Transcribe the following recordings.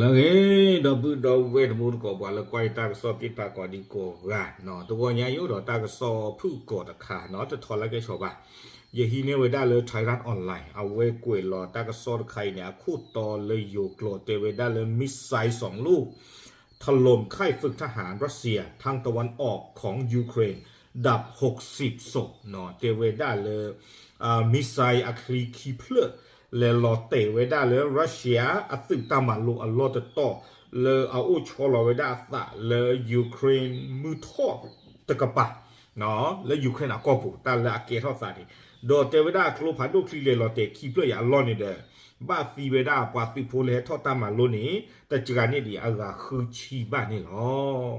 แล้วเฮ้ดอบุดอเวดบุนก็ว่าแล้วไกวตากสอปิตากอดีโว่าเนาะตัวญายุดอตากสอผู้กอตะคาเนาะจะทอละแกชอบะเยฮีเนี่ยเวได้เลยไทยรัฐออนไลน์เอาเว้กวยรอตากสอใครเนี่ยคู่ต่อเลยอยู่โกรธเตเวได้เลยมิสไซสองลูกถล่มค่ายฝึกทหารรัสเซียทางตะวันออกของยูเครน ดับ 60ศพเนาะเตเวได้เลยมิสไซอะครีคีเพลือ လေလော်တေဝဒါလေရုရှားအသစ်တမလူအလော့တော့လေအိုချောလဝဒါသလေယူကရိန်းမူထောတကပါနော်လေယူကရိန်းအကောပူတလာကေထောစာဒီဒေါ်တေဝဒါကလိုဖာဒိုခလီလေလော်တေခီပလရလော်နေတယ်ဘာစီဝဒါပွာတိဖိုလေထောတမလူနေတချကနေဒီအဂါခူချီဘာနေလော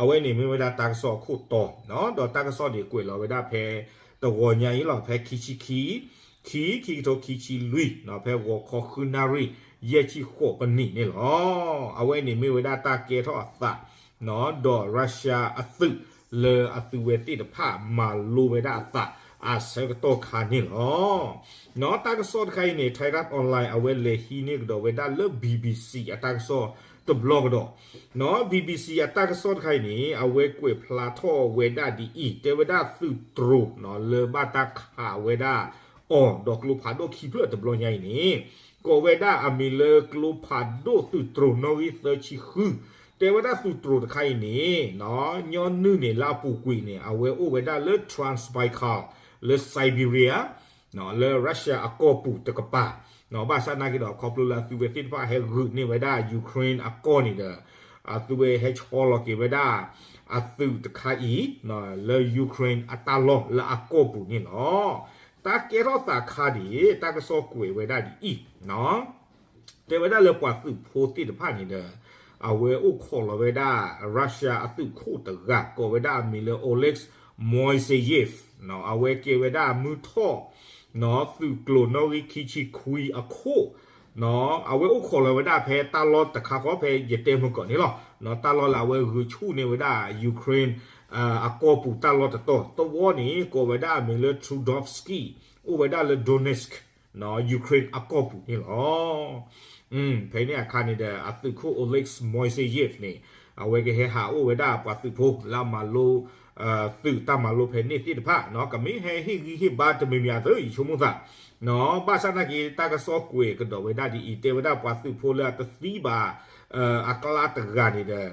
အဝဲနေမဝဒါတာဆောခုတော့နော်ဒေါ်တာဆောဒီကွေလော်ဝဒါဖဲတော့ညာရင်လော်ဖဲခီချီခီ คีคีโตคีชีลุยนาะเพวคอคคือนารีเยชิโคปนี่เนี่ยหรอเอาไว้นี่ไม่เว้าตาเกทอสะเนาะดอรัสเซียอัสึเลออัสึเวติตผ้ามาลูเว้ดาตาอาเซกโตคานิลหรอเนาะตากสอดใครเนี่ยไทยรัฐออนไลน์เอาไว้เลยฮีนี่ก็ดอกว้ด้าเลิกบีบีซีตากสอดตบล็อกดอเนาะบีบีซีตากสอดใครเนี่ยเอาไว้กวยพลาทอเวด้าดีอีเจเวด้าสื่ตรูเนาะเลอบ้าตาขาเวด้า อ๋อดอกลูพาโดคีเพลตบลอยนี่ก็เวด้าอมิเลกลูพาโดตุตรโนวิเซชิคือแต่ว่าถ้าสุตรไครนี่เนาะย้อนนึเนี่ยลาปูกุยเนี่ยเอาเวโอเวด้าเลทรานส์ไบคาลเลไซบีเรียเนาะเลรัสเซียอากปูตะกปาเนาะบาซานากิดอกคอปลูลาซูเวติฟาเฮรุนี่เวด้ายูเครนอากนี่เดออาซูเวเฮชอลกิเวด้าอาซูตะคาอีเนาะเลยูเครนอัตาลอเลอากอปูนี่เนาะ တာကေရောတာခါဒီတာကစောကွေဝဲဒါဒီဤနော်တေဝဒါလေပွားစုဖိုတိတဖာနေတယ်အဝဲဥခေါ်လဝဲဒါရုရှားအတုခုတကကိုဝဲဒါမီလအိုလက်စ်မိုင်ဆေယေဖ်နော်အဝဲကေဝဲဒါမူထောနော်သူကလိုနိုဝီခီချီခွီအခုနော်အဝဲဥခေါ်လဝဲဒါဖဲတာလောတခါခေါ်ဖဲရတဲ့မကောနေလောနော်တာလောလာဝဲရချူနေဝဲဒါယူကရိန်း အကောပူတာလောတတော့တော့ဝနီကိုဝဒါမီလထရူဒော့ဖစကီဥဝဒါလဒိုနက်စကနော်ယူကရိန်းအကောပူဟီလောอืมဖေနေအခါနေတဲ့အသုခုအိုလက်စ်မိုင်ဆေယေဖ်နေအဝဲကဟဟာဥဝဒါပတ်သုဖိုလာမလို အာသုတမလိုဖေနေတိတဖနော်ကမင်းဟဲဟီဟီဟီဘာတမီမြာတော့ချုံမသာနော်ဘာစနာကီတာကဆော့ကွေကတော့ဝဒါဒီအတေဝဒါပတ်သုဖိုလာတသီဘာအကလာတဂာနေတဲ့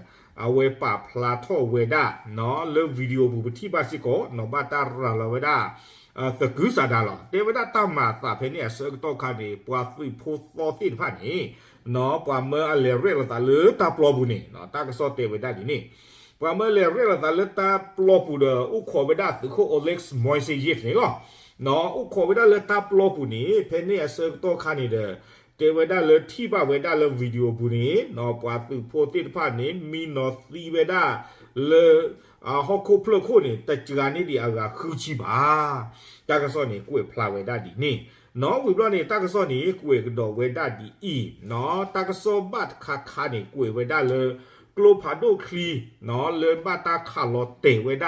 အဝဲပါဖလာထောဝေဒနော်လေဗီဒီယိုဘူပတိပါစီကိုနော်ဘာတာရလာဝေဒအသကူစာဒါလောတေဝဒတမတာဖေနေစတော့ခါဒီပွာဖီဖိုသောတိဖာနေနော်ပွာမအလေရဲလာလေတာပလောဘူးနေနော်တာကစောတေဝဒဒီနေ ပွာမလေရဲလာလေတာပလောဘူးဒဥခေါ်ဝေဒသူခိုအိုလက်စ်မိုင်စီယစ်နေလောနော်ဥခေါ်ဝေဒလေတာပလောဘူးနေဖေနေစတော့ခါနေတဲ့တေဝဒလတိပဝဒလဗီဒီယိုဘူးနေနော်ပွာသူဖိုတိတဖာနေမီနော်သီဝဒလေအာဟခုဖလခုနေတကြကနေဒီအကခူချီပါတကစောနေကိုဖလာဝဒဒီနေနော်ဝိဘလနေတကစောနေကိုကတော့ဝဒဒီအီနော်တကစောဘတ်ခါခါနေကိုဝဒလေ ကလိုဖာဒိုခလီနော်လေဘတာခါလောတေဝဒ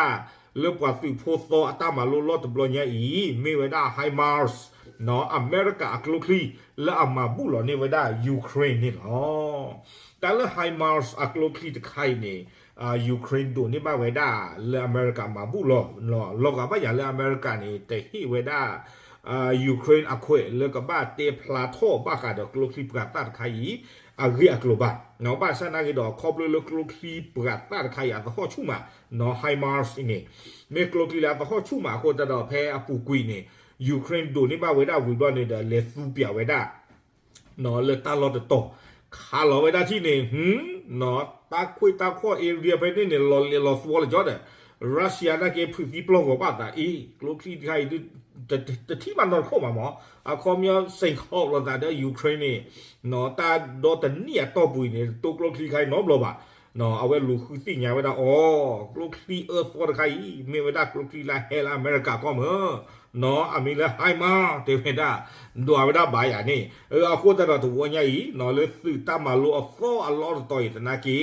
လေပွာသူဖိုသောအတမလိုလော့တဘလညာအီမေဝဒဟိုင်မားစ်နော်အမေရိကအကလုခလီလာအမဘူးလောနေဝဒယူကရိန်းနေလောတာလဟိုင်မားစ်အကလုခလီတခိုင်နေအာယူကရိန်းတို့နေပါဝဒလာအမေရိကမှာဘူးလောလောလောကပါရလာအမေရိကန်နေတေဟိဝဒအာယူကရိန်းအခွေလကဘာတေဖလာထောဘာကဒကလုခလီပကတတ်ခိုင်အဂိအကလိုဘာနော်ပါစနာကေတော့ခေါပလလကလုခလီပကတတ်ခိုင် အသဟောချူမာနော်ဟိုင်မားစ်နေမေကလုခလီလာသဟောချူမာကိုတတော့ဖဲအပူကွီနေယူကရိန်းတို့နေပါဝေဒဝီဘနေတဲ့လေသူပြဝေဒနော်လေတာလော့တော့ခါလောဝေဒချီနေဟမ်နော်တာခွေတာခေါ်အေရီယာပဲနေလော်လော်စဝေါ်ကြောတဲ့ရုရှားကကေဖူဒီပလောကပါတာအေကလိုခီခိုင် တတတိမန်တော့ခေါ်မှာမအခေါ်မျိုးစိန်ခေါ်လာတဲ့ယူကရိန်းနေနော်တာတော့တနီအတော့ပူနေတိုကလိုခီခိုင်နော်ဘလောပါ နော်အဝဲလူခုသိညာဝဲတာအော်ကလိုခီအတ်ဖော်ခိုင်မေဝဲတာကလိုခီလာဟဲလာအမေရိကကောမနော်အမီလာဟိုင်မာတေဝဒဒွာဝဒဘာယာနေအခုတတော့တဝညာဤနော်လေသတမလိုအဖောအလောတော်တနာကီ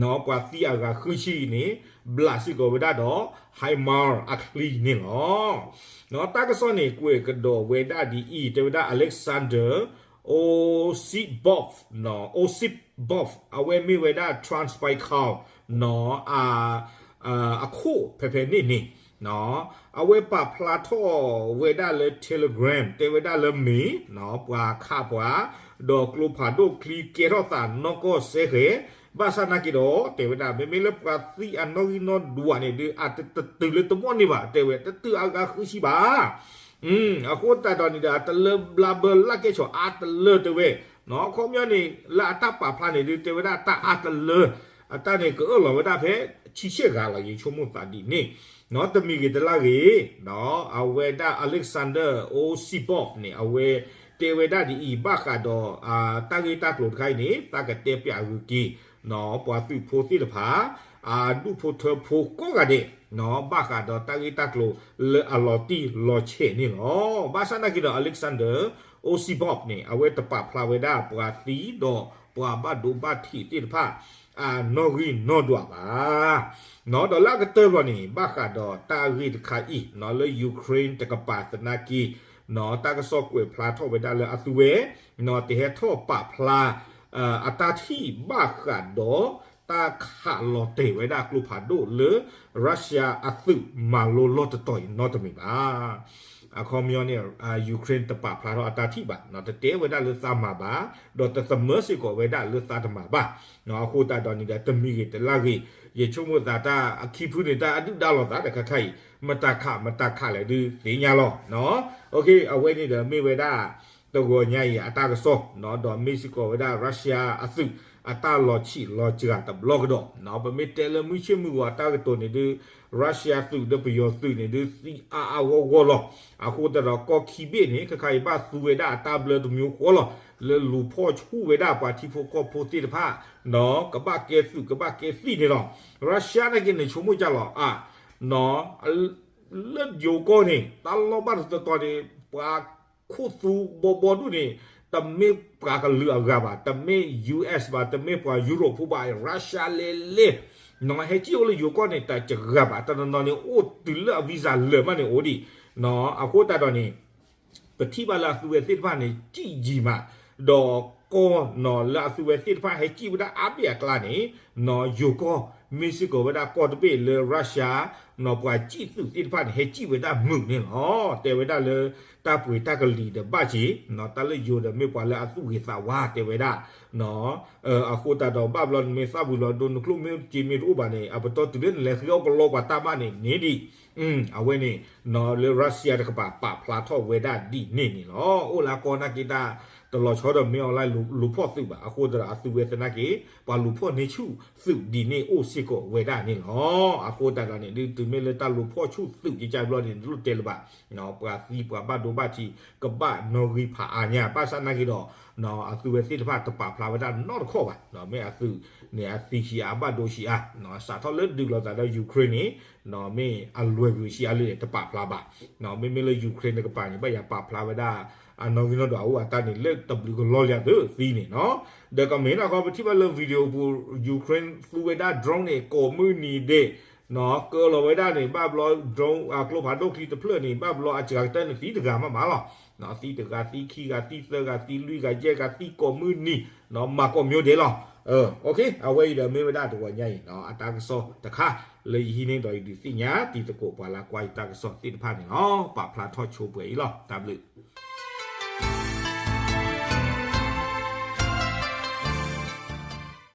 နော်ကွာစီအကခုရှိနေဘလာစီကိုဝဒတော့ဟိုင်မာအခလီနေလောနော်တကစောနေကွေက တော့ဝေဒဒီဤတေဝဒအလက်ဆန်ဒါအိုစီဘော့ဖ်နော်အိုစီ buff အဝဲမိဝဲဒါ transpy cow နော်အာအာအခုဖေဖေနေနေနော်အဝဲပဖလာထောဝဲဒါလေ telegram တေဝဲဒါလေမီနော်ပွာခါပွာဒေါကလုဖာဒိုကလီကေရောတာနော်ကိုဆေခေဘာသာနာကီတော့တေဝဲဒါမေမေလပကသီအနော်ဂီနော်ဒူဝနေဒီအတတတူလေတမောနေပါတေဝဲတတူအကခုရှိပါอืมအခုတတော်နေတာတလဘလာဘလာကေချောအတလတေဝဲ နော်ခေါမျောနေလာတပဖာနေဒီတေဝဲဒါတအတလအတနေကောလောဝဒါဖဲချီရှေကလာရေချုံမတာဒီနေနော်တမီကတလာကေနော်အဝဲဒါအလက်ဆန်ဒါအိုစီဘော့နေအဝဲတေဝဒါဒီဤဘခါတော့အာတာဂီတာကလုတ်ခိုင်းနေတာကတေပြယူကီနော်ပွားသူဖိုတိတဖာအာဒုဖိုထဖိုကိုကတဲ့ နော်ဘခါတော့တာဂီတာကလုလေအလော်တီလော်ချေနေနော်ဘာစနာကီတော့အလက်ဆန်ဒါအိုစီဘော့နေအဝဲတပဖလာဝဲဒါပွားတီတော့ပွားဘဒုဘတီတိတဖာအာနော်ဂီနော်ဒွာပါနော်ဒေါ်လာကတေဘနီဘခါတော့တာဂီတခါဤနော်လေယူကရိန်းတကပါတနာကီနော်တာကဆော့ကွေဖလာထောဝဲဒါလေအသူဝဲနော်တေဟထောပဖလာအာအတာတီဘခါတော့ တာခါလောတေဝဲဒါကလုဖာဒိုလေရုရှားအသုမာလိုလောတတိုင်နော်တမီပါအခုမျိုးနေအာယူကရိန်းတပဖလာတော့အတာတိပါနော်တတဲဝဲဒါလေသာမာပါတော့တသမစီကိုဝဲဒါလေသာတမာပါနော်အခုတာတော့နေတဲ့တမီကတလာကြီးရေချုံမတာတာအခီဖူနေတာအတုဒါလောတာတခခိုင်မတခမတခလေဒီဒီညာလောနော်โอเคအဝဲနေတယ်မေဝဲဒါ တော့ကိုညာရအတာကစောနော်တော့မက္ကဆီကိုဝဲဒါရုရှားအသုအတာလော်ချီလော်ချီကတဘလော့တော့နော်ပမေတယ်လမှုချမှုအတာကတော်နေဒီရုရှားသူဒပယောသူနေဒီစီအာအဝဝလောအခုတော့ကော်ခီဘေနေခခိုင်ပါသူဝဲဒါတာဘလတ်မျိုးခေါ်လောလေလူဖောချူဝဲဒါပါတီဖိုကောပိုတီတဖာနော်ကဘာကေစုကဘာကေစီနေတော့ရုရှားကနေချုံမှုကြလောအာနော်လက်ယိုကိုနေတာလောပါတော့တော်နေပါ ခုသူဘောဘောဒူနေတမေပကလူအဂါဘာတမေ US ဘာတမေပွာယူရိုပဘာရုရှားလေလေနော်ဟဲချီအိုလေယိုကိုနေတာကြဂါဘာတနော်နေအိုတူလာဗီဇာလေမနေအိုဒီနော်အခုတတော်နေပတိပါလာသူရဲ့စစ်ဖာနေကြည်ကြီးမှာတော့ကောနော်လာသူရဲ့စစ်ဖာဟဲချီဝဒအပြက်ကလာနေနော်ယိုကိုမစ်ကိုဝဒကောတပေလေရုရှား နော်ပွာကြည့်သူစစ်ဖာဟဲချီဝဒမှုနေနော်တေဝဒလေတာပွေတကလီတဲ့ဘာချီနော်တလေယိုတဲ့မေပွာလာအသူဝေသာဝါတေဝဒနော်အခုတတော်ဘဘလန်မေဆာဘူးလဒုန်ကလုမေဂျီမီရူဘာနေအပတော်တူတဲ့လေခေယောကလောပါတာမနေနေဒီอืมအဝဲနေနော်လေရုရှားတကပါပဖလာထောဝေဒဒီနေနေနော်အိုလာကောနာကီတာတလောချောတော့မြောက်လိုက်လူလူဖို့သူပါအခုတရာအသူဝေသနာကေပါလူဖို့နေချုသူဒီနေအိုစစ်ကိုဝေဒနေနော်အခုတရာနေဒီတူမေလေတလူဖို့ချုသူကြကြဘလို့နေလူတဲလပါနော်ပါစီပါဘဒိုဘတီကပနော်ဂီဖာအညာပါစနာကေတော့နော်အသူဝေစစ်တဖတ်တပါဖလာဝဒနော်ခေါ်ပါနော်မဲအသူနေအစီရှိအဘဒိုရှိအာနော်စာထောလက်ဒူလောတာတော့ယူကရိန်းနေနော်မဲအလွယ်ဘူးရှိအလေးတပဖလာပါနော်မဲမဲလေယူကရိန်းကပါနေပါရပါဖလာဝဒအနော်ကီနော်တော့အတာနေလက် W ကိုလော်ရတဲ့သီးနေနော်ဒါကမင်းတော့ပတိပါလဗီဒီယိုပူယူကရိန်းဖူဝဒ drone နေကိုမူနီတဲ့နော်ကောလဝဒနေဘဘလော drone အကလောဘာဒိုကီတဖလနေဘဘလောအချာတဲ့နေသီးတကမှာမလားနော်သီးတကသီးခီကသီးစကသီးလူကကြက်ကသီးကိုမူနီနော်မကောမျိုးတယ်လား เออโอเคเอาไว้เดี๋ยวไม่ได้ตัวใหญ่เนาะอัตากซอตะค่ะเลยฮีนี่ดอยดิสิญาติตะโกปาลากวายตากซอติดพันเนาะปะพลาทอดโชเปยอีหรอ W